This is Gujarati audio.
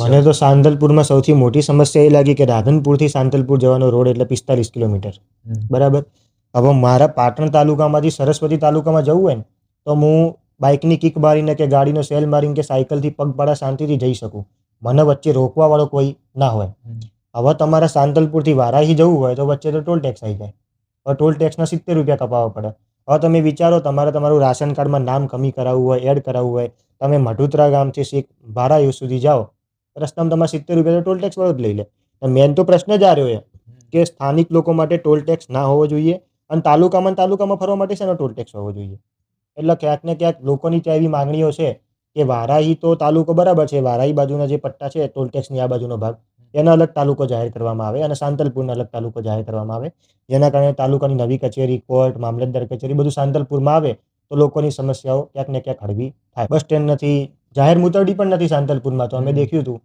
મને તો સાંતલપુરમાં સૌથી મોટી સમસ્યા એ લાગી કે રાધનપુરથી સાંતલપુર જવાનો રોડ એટલે પિસ્તાલીસ કિલોમીટર. બરાબર? હવે મારા પાટણ તાલુકામાંથી સરસ્વતી તાલુકામાં જવું હોય ને તો હું બાઇકની કિક મારીને કે ગાડીનો સેલ મારીને કે સાયકલથી પગપાળા શાંતિથી જઈ શકું. મને વચ્ચે રોકવાવાળો કોઈ ના હોય. હવે તમારા સાંતલપુરથી વારાહી જવું હોય તો વચ્ચે તો ટોલ ટેક્સ આવી જાય. હવે ટોલ ટેક્સના સિત્તેર રૂપિયા કપાવવા પડે. હવે તમે વિચારો તમારે તમારું રાશન કાર્ડમાં નામ કમી કરાવવું હોય એડ કરાવવું હોય તમે મઢુતરા ગામથી શીખ ભારાયુ સુધી જાઓ. રસ્તામાં તમારે સિત્તેર રૂપિયા તો ટોલ ટેક્સ વાળો જ લઈ લે. મેન તો પ્રશ્ન જ આ રહ્યો છે કે સ્થાનિક લોકો માટે ટોલ ટેક્સ ના હોવો જોઈએ અને તાલુકામાં તાલુકામાં ફરવા માટે શેનો ટોલ ટેક્સ હોવો જોઈએ? એટલે ક્યાંક ને ક્યાંક લોકોની ત્યાં એવી માગણીઓ છે કે વારાહી તો તાલુકો બરાબર છે વારાહી બાજુના જે પટ્ટા છે ટોલ ટેક્સની આ બાજુનો ભાગ એનો અલગ તાલુકો જાહેર કરવામાં આવે અને સાંતલપુરનો અલગ તાલુકો જાહેર કરવામાં આવે. જેના કારણે તાલુકાની નવી કચેરી કોર્ટ મામલતદાર કચેરી બધું સાંતલપુરમાં આવે તો લોકોની સમસ્યાઓ ક્યાંક ને ક્યાંક હળવી થાય. બસ સ્ટેન્ડ નથી જાહેર મુતરડી પણ નથી સાંતલપુરમાં તો અમે દેખ્યું હતું.